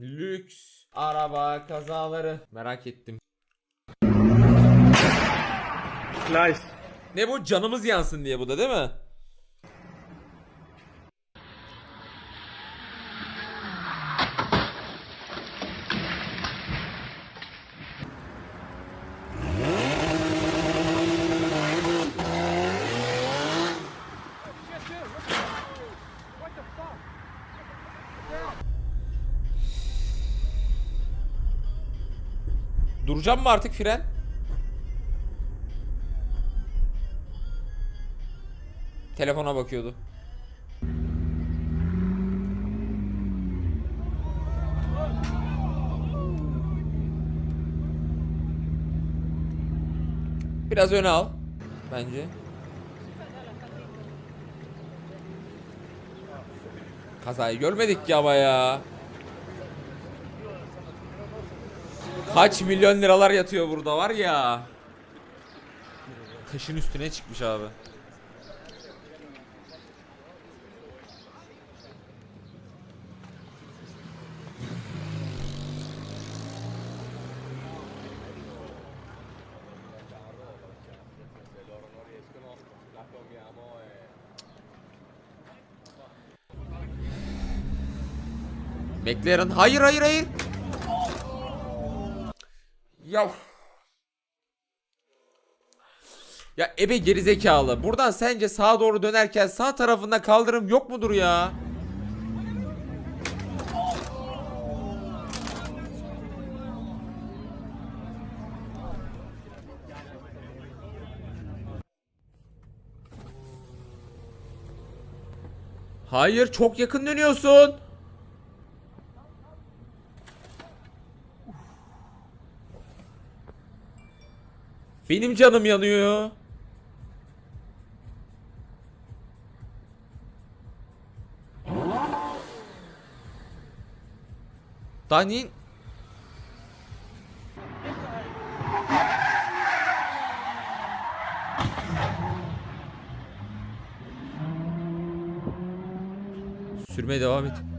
Lüks araba kazaları merak ettim. Nice. Ne bu canımız yansın diye bu da değil mi? Duracağım mı artık fren? Telefona bakıyordu. Biraz öne al. Bence. Kazayı görmedik ki ama ya. Kaç milyon liralar yatıyor burada var ya. Taşın üstüne çıkmış abi. McLaren hayır hayır hayır. Ya. Ya ebe gerizekalı. Buradan sence sağa doğru dönerken sağ tarafında kaldırım yok mudur ya? Hayır çok yakın dönüyorsun. Benim canım yanıyor. Dani Sürmeye devam et.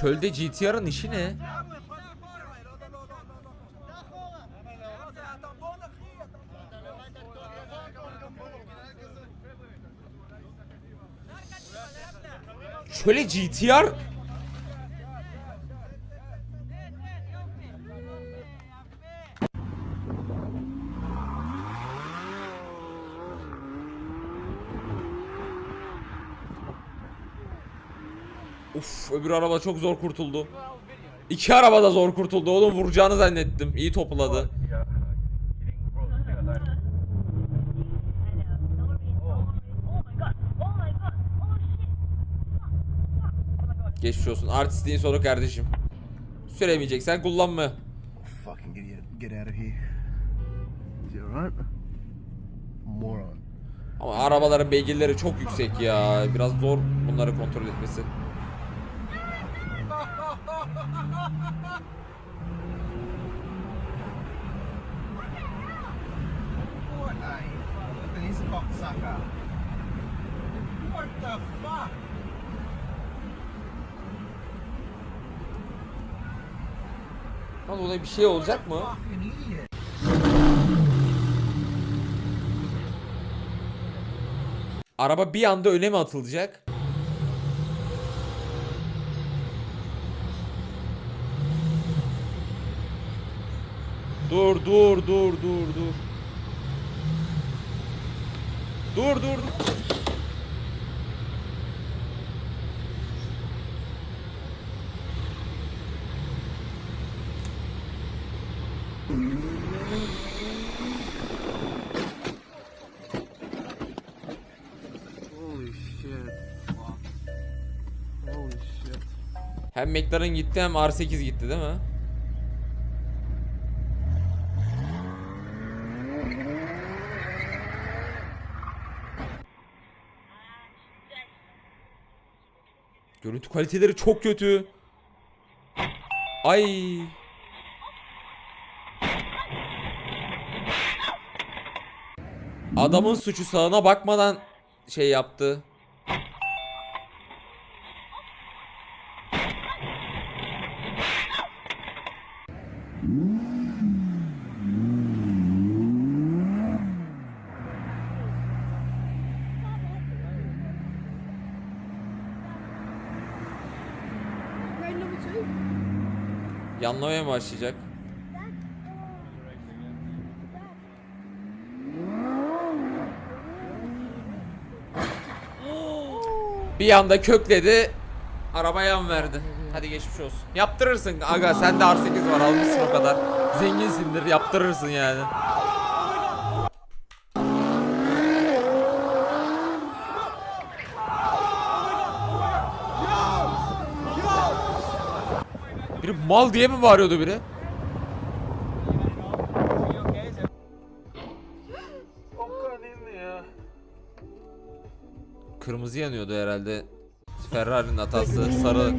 Çölde GTR'ın işi ne? Şöyle GTR Uf öbür araba çok zor kurtuldu. İki araba da zor kurtuldu oğlum vuracağını zannettim. İyi topladı. Geçmiş olsun. Artistliğin sonu kardeşim. Süremeyeceksen kullanma. fucking idiot get out of here is you alright moron Ama arabaların beygirleri çok yüksek ya. Biraz zor bunları kontrol etmesi. what a fucking this Lan olay bir şey olacak mı? Araba bir anda öne mi atılacak? Dur dur dur dur dur. Dur dur dur. holy shit holy shit Hem McLaren gitti hem R8 gitti değil mi? Görüntü kaliteleri çok kötü. Ay. Adamın suçu sağına bakmadan şey yaptı. Yanlamaya başlayacak? Bir anda kökledi. Araba yan verdi. Hadi geçmiş olsun. Yaptırırsın aga sende R8 var almışsın o kadar. Zenginsindir yaptırırsın yani. Biri mal diye mi bağırıyordu biri? Kırmızı yanıyordu herhalde. Ferrari'nin hatası sarı.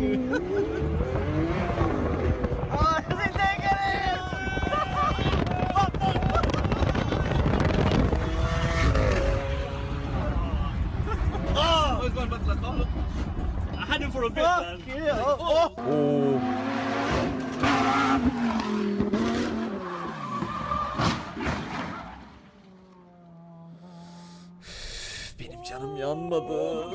Oo. Benim canım yanmadı.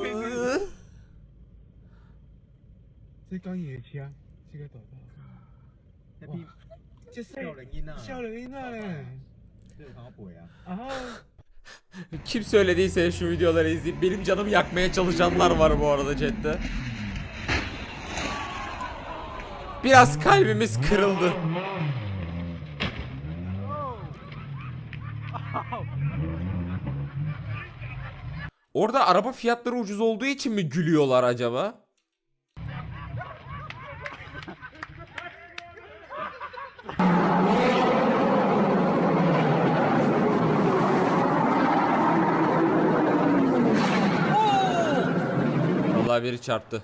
即系讲夜车啊，即刻度到。一啲即系少零烟啊，少零烟啊，即系跑背啊。啊， Kim söylediyse şu videoları izleyip benim canımı yakmaya çalışanlar var bu arada chatte. Biraz kalbimiz kırıldı. Orada araba fiyatları ucuz olduğu için mi gülüyorlar acaba? Vallahi biri çarptı.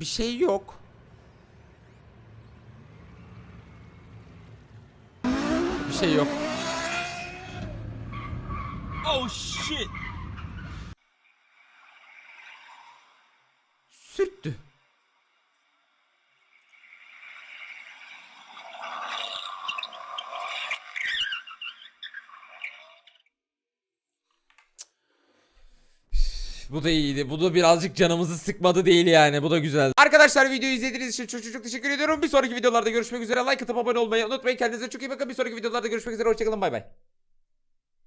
Bir şey yok. Bir şey yok. Oh shit. Bu da iyiydi. Bu da birazcık canımızı sıkmadı değil yani. Bu da güzel. Arkadaşlar videoyu izlediğiniz için çok çok teşekkür ediyorum. Bir sonraki videolarda görüşmek üzere. Like atıp abone olmayı unutmayın. Kendinize çok iyi bakın. Bir sonraki videolarda görüşmek üzere. Hoşçakalın. Bay bay.